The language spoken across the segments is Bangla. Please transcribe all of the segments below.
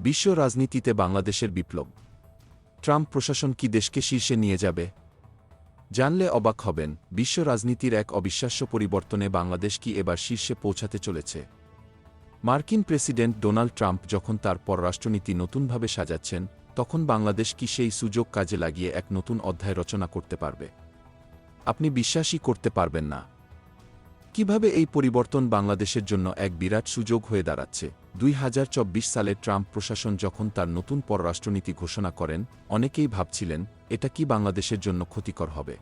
বিশ্ব রাজনীতিতে বাংলাদেশের বিপ্লব। ট্রাম্প প্রশাসন কি দেশকে শীর্ষে নিয়ে যাবে? জানলে অবাক হবেন, বিশ্ব রাজনীতির এক অবিশ্বাস্য পরিবর্তনে বাংলাদেশ কি এবার শীর্ষে পৌঁছাতে চলেছে? মার্কিন প্রেসিডেন্ট ডোনাল্ড ট্রাম্প যখন তার পররাষ্ট্রনীতি নতুনভাবে সাজাচ্ছেন, তখন বাংলাদেশ কি সেই সুযোগ কাজে লাগিয়ে এক নতুন অধ্যায় রচনা করতে পারবে? আপনি বিশ্বাসই করতে পারবেন না। কীভাবে এই পরিবর্তন বাংলাদেশের জন্য এক বিরাট সুযোগ হয়ে দাঁড়াচ্ছে? দুই হাজার চব্বিশ সালে ট্রাম্প প্রশাসন যখন তার নতুন পররাষ্ট্রনীতি ঘোষণা করেন, অনেকেই ভাবছিলেন, এটা কি বাংলাদেশের জন্য ক্ষতিকর হবে?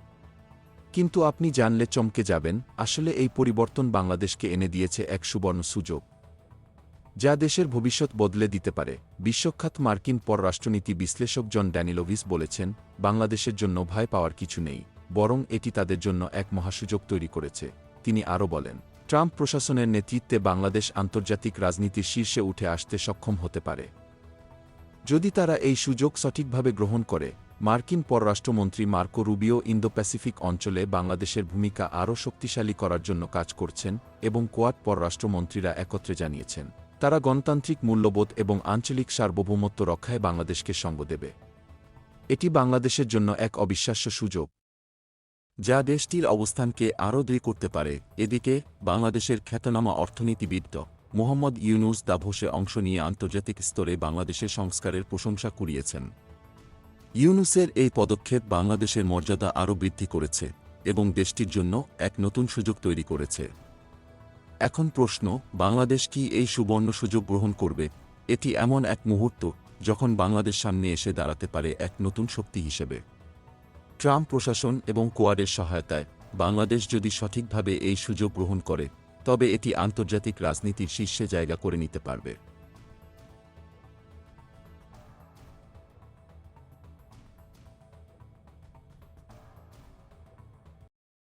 কিন্তু আপনি জানলে চমকে যাবেন, আসলে এই পরিবর্তন বাংলাদেশকে এনে দিয়েছে এক সুবর্ণ সুযোগ। যা দেশের ভবিষ্যৎ বদলে দিতে পারে। বিশ্বখ্যাত মার্কিন পররাষ্ট্রনীতি বিশ্লেষক জন ড্যানিলোভিস বলেছেন, বাংলাদেশের জন্য ভয় পাওয়ার কিছু নেই, বরং এটি তাদের জন্য এক মহাসুযোগ তৈরি করেছে। তিনি আরও বলেন, ট্রাম্প প্রশাসনের নেতৃত্বে বাংলাদেশ আন্তর্জাতিক রাজনীতির শীর্ষে উঠে আসতে সক্ষম হতে পারে। যদি তারা এই সুযোগ সঠিকভাবে গ্রহণ করে, মার্কিন পররাষ্ট্রমন্ত্রী মার্কো রুবিও ইন্দো প্যাসিফিক অঞ্চলে বাংলাদেশের ভূমিকা আরও শক্তিশালী করার জন্য কাজ করছেন এবং কোয়াড পররাষ্ট্রমন্ত্রীরা একত্রে জানিয়েছেন, তারা গণতান্ত্রিক মূল্যবোধ এবং আঞ্চলিক সার্বভৌমত্ব রক্ষায় বাংলাদেশকে সঙ্গ দেবে। এটি বাংলাদেশের জন্য এক অবিশ্বাস্য সুযোগ। যা দেশটির অবস্থানকে আরও দৃঢ় করতে পারে। এদিকে, বাংলাদেশের খ্যাতনামা অর্থনীতিবিদ মোহাম্মদ ইউনুস দাভোসে অংশ নিয়ে আন্তর্জাতিক স্তরে বাংলাদেশের সংস্কারের প্রশংসা কুড়িয়েছেন। ইউনুসের এই পদক্ষেপ বাংলাদেশের মর্যাদা আরও বৃদ্ধি করেছে এবং দেশটির জন্য এক নতুন সুযোগ তৈরি করেছে। এখন প্রশ্ন, বাংলাদেশ কি এই সুবর্ণ সুযোগ গ্রহণ করবে? এটি এমন এক মুহূর্ত যখন বাংলাদেশ সামনে এসে দাঁড়াতে পারে এক নতুন শক্তি হিসেবে। ট্রাম্প প্রশাসন এবং কোয়াডের সহায়তায় বাংলাদেশ যদি সঠিকভাবে এই সুযোগ গ্রহণ করে, তবে এটি আন্তর্জাতিক রাজনীতির শীর্ষে জায়গা করে নিতে পারবে।